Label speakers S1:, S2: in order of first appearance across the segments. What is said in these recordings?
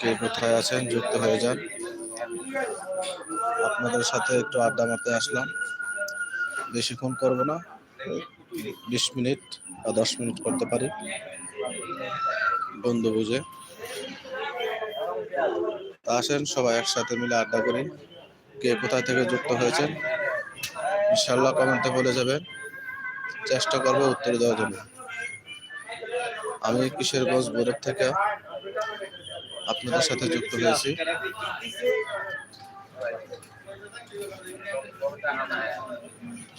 S1: কে কোথায় আছেন, যুক্ত হয়ে যান। আপনাদের সাথে একটু আড্ডা মারতে আসলাম। বেশিক্ষণ করব না, বিশ মিনিট বা দশ মিনিট করতে পারি। বন্ধু বুঝে। আসেন, সবাই একসাথে মিলে আড্ডা করি। কে কোথায় থেকে যুক্ত হয়েছেন ইনশাল্লাহ কমেন্টে বলে যাবেন। চেষ্টা করব উত্তর দেওয়ার জন্য। আমি কিশোরগঞ্জ বোর্ডের থেকে আপনাদের সাথে যুক্ত হয়েছি।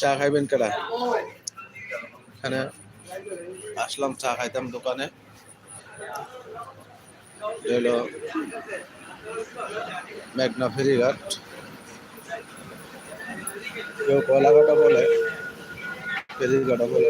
S1: চা খাইবেন কেডা? এখানে আসলাম, চা খাইতাম দোকানে। হলো মেঘনা ফেরিঘাট কেউ কলাঘাটা বলে ফেরিঘাটা বলে।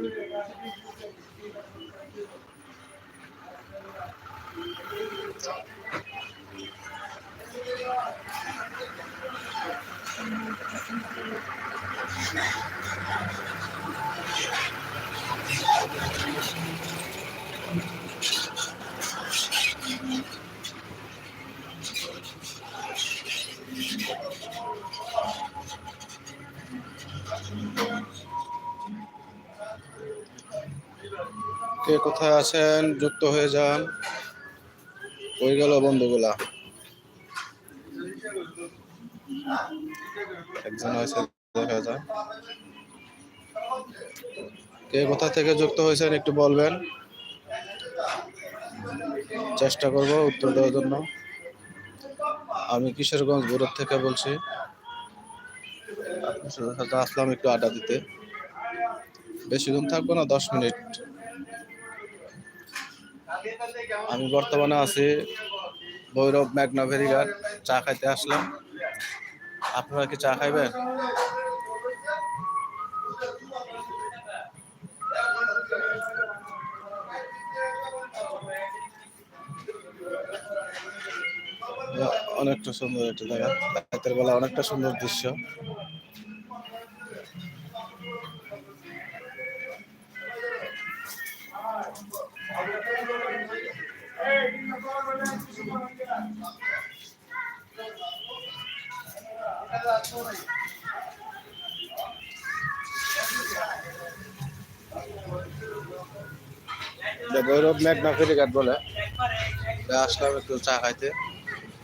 S1: Thank you. কে কোথায় আছেন? যুক্ত হয়ে যান। কই গেল বন্ধুগুলা। একজন আছে দেখা যায় কে কোথা থেকে যুক্ত হয়েছেন একটু বলবেন? চেষ্টা করব উত্তর দেওয়ার জন্য। আমি কিশোরগঞ্জ বোর্ড থেকে বলছি। আসলাম একটু আড্ডা দিতে। বেশিক্ষণ থাকব না, দশ মিনিট। আমি বর্তমানে আছি ভৈরব মেঘনা ফেরিঘাট চা খাইতে আসলাম। আপনারা কি চা খাইবেন? অনেকটা সুন্দর একটা জায়গা। রাতের বেলা অনেকটা সুন্দর দৃশ্য। ভৈরব মেঘনা ফেরিঘাট বলে। আসলাম একটু চা খাইতে।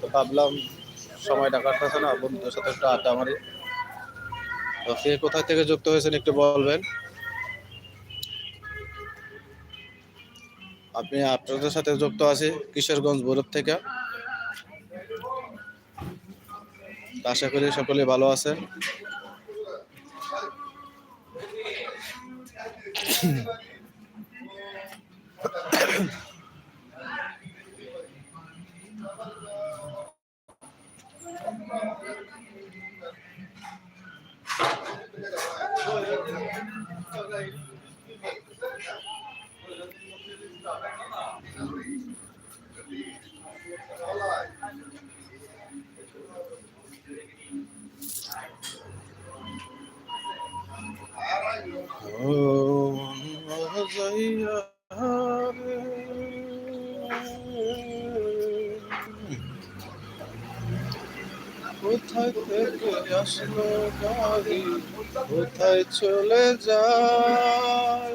S1: তো ভাবলাম সময়টা কাটতেছে না, বন্ধুদের সাথে একটু আড্ডা মারি। তো কে কোথা থেকে যুক্ত হয়েছেন একটু বলবেন। আপনি আপনাদের সাথে যুক্ত আছি কিশোরগঞ্জ বরফ থেকে। আশা করি সকলে ভালো আছেন। কোথায় থেকে আসলো গাড়ি? কোথায় চলে যায়?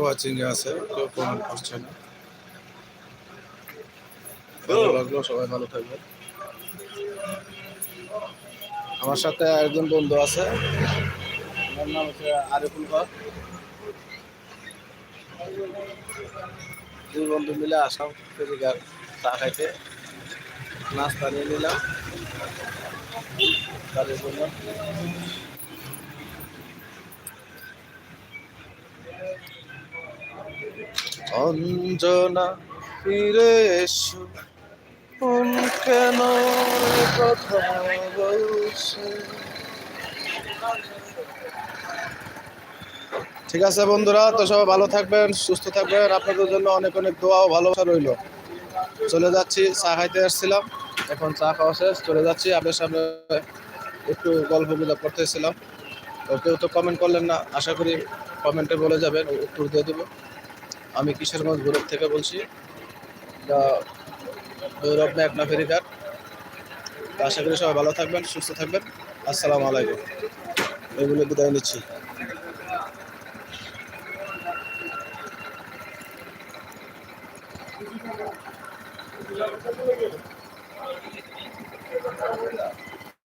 S1: ওয়াচিং এ আছে কেউ কমেন্ট করছে না ভালো লাগল সবাই ভালো আমার সাথে একজন বন্ধু আছে। ওনার নাম হচ্ছে আরিফুল হক। দুই বন্ধু মিলে আসাম চা খাইতে নাস্তা নিয়ে নিলাম। অঞ্জনা, ফিরে এসো। মন কেন কথা ঠিক আছে বন্ধুরা, তো সবাই ভালো থাকবেন, সুস্থ থাকবেন। আপনাদের জন্য অনেক অনেক দোয়া ও ভালোবাসা রইল। চলে যাচ্ছি, চা খাইতে আসছিলাম। এখন চা খাওয়া শেষ, চলে যাচ্ছি। আপনার সামনে একটু গল্প গুজব করতেছিলাম। তো কেউ তো কমেন্ট করলেন না, আশা করি কমেন্টে বলে যাবেন, উত্তর দিয়ে দেবো। আমি কিশোরগঞ্জ গ্রুপ থেকে বলছি দা গৌরব মেঘনা ফেরিঘাট। আশা করি সবাই ভালো থাকবেন, সুস্থ থাকবেন। আসসালামু আলাইকুম। এগুলো বিদায় নিচ্ছি।